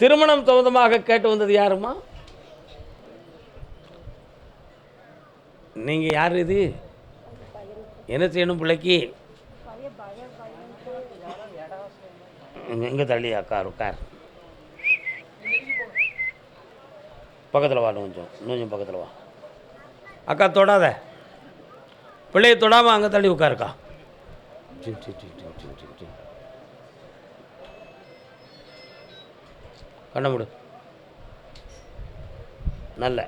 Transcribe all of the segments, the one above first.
திருமணம் சம்பந்தமாக கேட்டு வந்தது யாருமா நீங்கள் யார் இது? என்ன செய்யணும் பிள்ளைக்கு? எங்கே தள்ளி அக்கா உட்கார் பக்கத்தில் வா கொஞ்சம் கொஞ்சம் பக்கத்தில் வா. அக்கா தொடாத. பிள்ளையை தொடாமல் அங்கே தள்ளி உட்காருக்கா சி, சி, சி, சி, சி, கண்ணை முடு. நல்ல.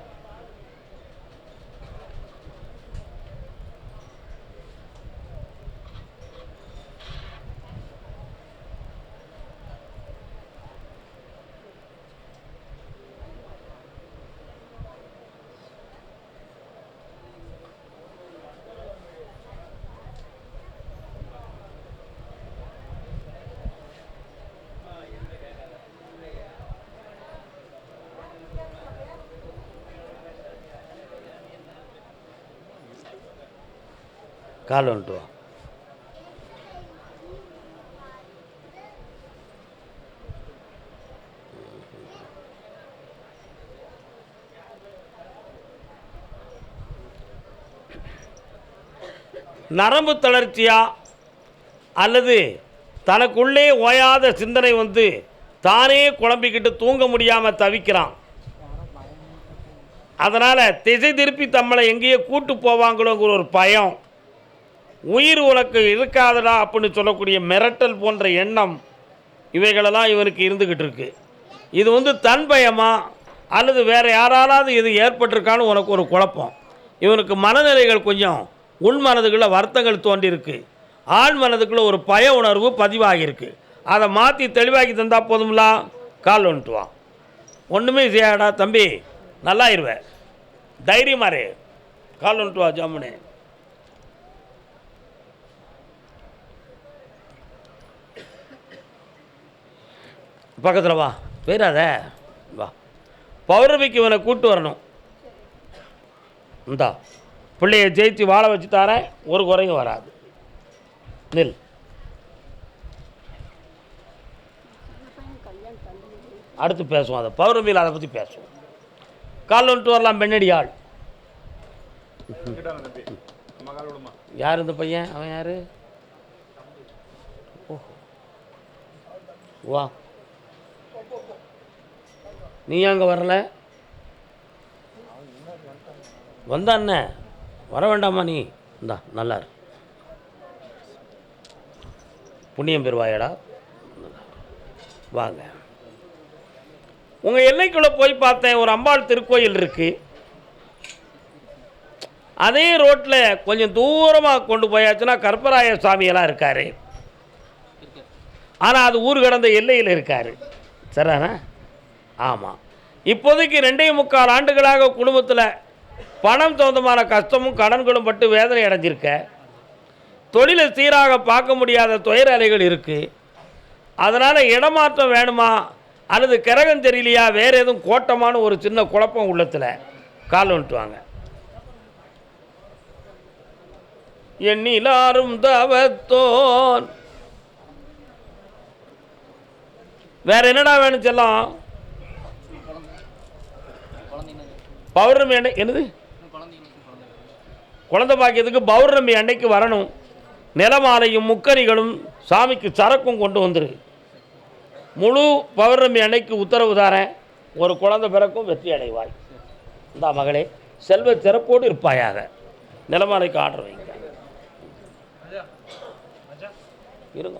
கால் வந்துட்டு வா. நரம்பு தளர்ச்சியா? அல்லது தனக்குள்ளே ஓயாத சிந்தனை வந்து தானே குழம்பிக்கிட்டு தூங்க முடியாமல் தவிக்கிறான். அதனால் திசை திருப்பி தம்மளை எங்கேயோ கூட்டு போவாங்களோங்கிற ஒரு பயம். உயிர் உனக்கு இருக்காதடா அப்படின்னு சொல்லக்கூடிய மிரட்டல் போன்ற எண்ணம் இவைகளெல்லாம் இவனுக்கு இருந்துக்கிட்டு இருக்கு. இது வந்து தன் பயமா அல்லது வேறு யாராலாவது இது ஏற்பட்டிருக்கான்னு உனக்கு ஒரு குழப்பம். இவனுக்கு மனநிலைகள் கொஞ்சம் உள் மனதுக்குள்ள வருத்தங்கள் தோன்றியிருக்கு. ஆண் மனதுக்குள்ள ஒரு பய உணர்வு பதிவாகியிருக்கு. அதை மாற்றி தெளிவாக்கி தந்தா போதும்லா? கால் வந்துட்டு வா. ஒன்றுமே செய்யாடா தம்பி. நல்லாயிருவேன் தைரியமாரு கால் வந்துட்டு வா ஜாமுனே. பக்கத்தில் வா. போயிடாத. வா. பௌர்ணமிக்கு இவனை கூட்டு வரணும். இந்தா. பிள்ளைய ஜெயிச்சு வாழ வச்சு தாரேன். ஒரு குறையும் வராது. நில். அடுத்து பேசுவோம் அதை. பௌர்ணமியில் அதை பற்றி பேசுவோம். கால் வந்துட்டு வரலாம் பெண்ணடி ஆள். யார் இந்த பையன்? அவன் யார்? ஓ வா. நீ அங்கே வரல? வந்தா என்ன? வர வேண்டாமா நீ? இந்தா நல்லா புண்ணியம் பெறுவாயடா. வாங்க. உங்கள் எல்லைக்குள்ளே போய் பார்த்தேன். ஒரு அம்பாள் திருக்கோயில் இருக்குது அதே ரோட்டில் கொஞ்சம் தூரமாக கொண்டு போயாச்சுன்னா கற்பராய சாமியெல்லாம் இருக்கார். ஆனால் அது ஊர் கடந்த எல்லையில் இருக்கார். சரிதானே? ஆமாம் இப்போதைக்கு ரெண்டே முக்கால் ஆண்டுகளாக குடும்பத்தில் பணம் சொந்தமான கஷ்டமும் கடன்களும் பட்டு வேதனை அடைஞ்சிருக்க. தொழிலை சீராக பார்க்க முடியாத துயர அலைகள் இருக்குது அதனால் இடமாற்றம் வேணுமா? அல்லது கிரகம் தெரியலையா? வேறு எதுவும் கோட்டமான ஒரு சின்ன குழப்பம் உள்ளத்தில் கால் வந்துட்டுவாங்க எண்ணிலாரும் தவத்தோன். வேற என்னடா வேணும் செல்லம்? பௌர்ணமி அன்னை என்னது? குழந்தை பாக்கியத்துக்கு பௌர்ணமி அன்னைக்கு வரணும். நிலமாலையும் முக்கரிகளும் சாமிக்கு சரக்கும் கொண்டு வந்துரு. முழு பௌர்ணமி அன்னைக்கு உத்தரவு தரேன் ஒரு குழந்தை பிறக்கும் வெற்றி அடைவாய். இந்த மகளே செல்வ சிறப்போடு இருப்பாயாக. நிலமாலைக்கு ஆர்டர் வைங்க. இருங்க